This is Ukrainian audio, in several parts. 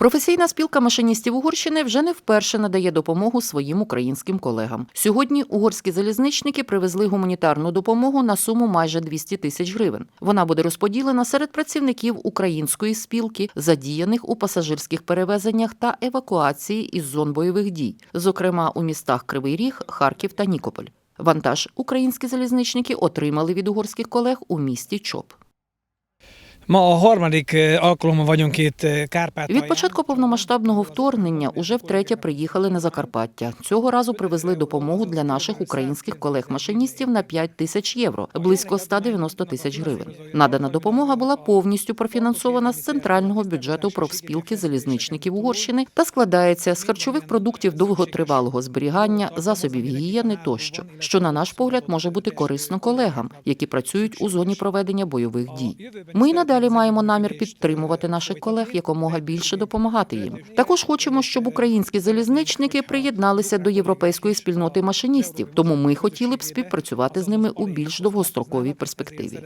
Професійна спілка машиністів Угорщини вже не вперше надає допомогу своїм українським колегам. Сьогодні угорські залізничники привезли гуманітарну допомогу на суму майже 200 тисяч гривень. Вона буде розподілена серед працівників української спілки, задіяних у пасажирських перевезеннях та евакуації із зон бойових дій, зокрема у містах Кривий Ріг, Харків та Нікополь. Вантаж українські залізничники отримали від угорських колег у місті Чоп. Ma a harmadik eh, alkalommal vagyunk Kárpátalján. Від початку повномасштабного вторгнення уже втретє приїхали на Закарпаття. Цього разу привезли допомогу для наших українських колег-машиністів на 5 тисяч євро, близько 190 тисяч гривень. Надана допомога була повністю профінансована з центрального бюджету профспілки залізничників Угорщини та складається з харчових продуктів довготривалого зберігання, засобів гігієни тощо, що на наш погляд може бути корисно колегам, які працюють у зоні проведення бойових дій. Ми й надалі маємо намір підтримувати наших колег якомога більше допомагати їм. Також хочемо, щоб українські залізничники приєдналися до європейської спільноти машиністів. Тому ми хотіли б співпрацювати з ними у більш довгостроковій перспективі.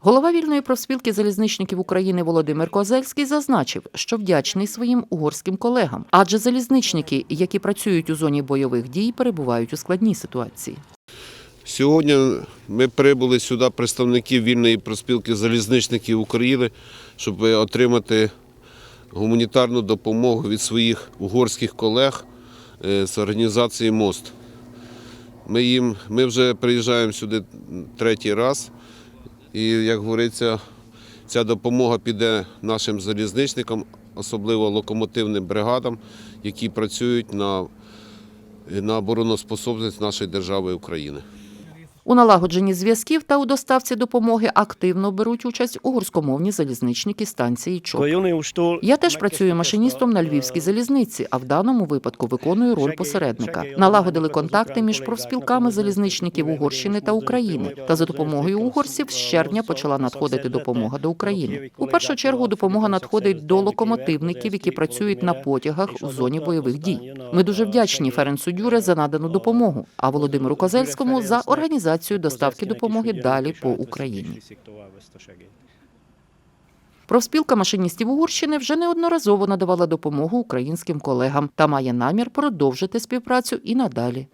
Голова вільної профспілки залізничників України Володимир Козельський зазначив, що вдячний своїм угорським колегам, адже залізничники, які працюють у зоні бойових дій, перебувають у складній ситуації. Сьогодні ми прибули сюди представників вільної проспілки залізничників України, щоб отримати гуманітарну допомогу від своїх угорських колег е, з організації МОСТ. Ми, їм, ми вже приїжджаємо сюди третій раз, і, як говориться, ця допомога піде нашим залізничникам, особливо локомотивним бригадам, які працюють на, на обороноспособність нашої держави України. У налагодженні зв'язків та у доставці допомоги активно беруть участь угорськомовні залізничники станції ЧОП. Я теж працюю машиністом на львівській залізниці, а в даному випадку виконую роль посередника. Налагодили контакти між профспілками залізничників Угорщини та України. Та за допомогою угорців з червня почала надходити допомога до України. У першу чергу допомога надходить до локомотивників, які працюють на потягах у зоні бойових дій. Ми дуже вдячні Ференсу Дюре за надану допомогу, а Володимиру Козельському за організацію доставки допомоги далі по Україні. Профспілка машиністів Угорщини вже неодноразово надавала допомогу українським колегам та має намір продовжити співпрацю і надалі.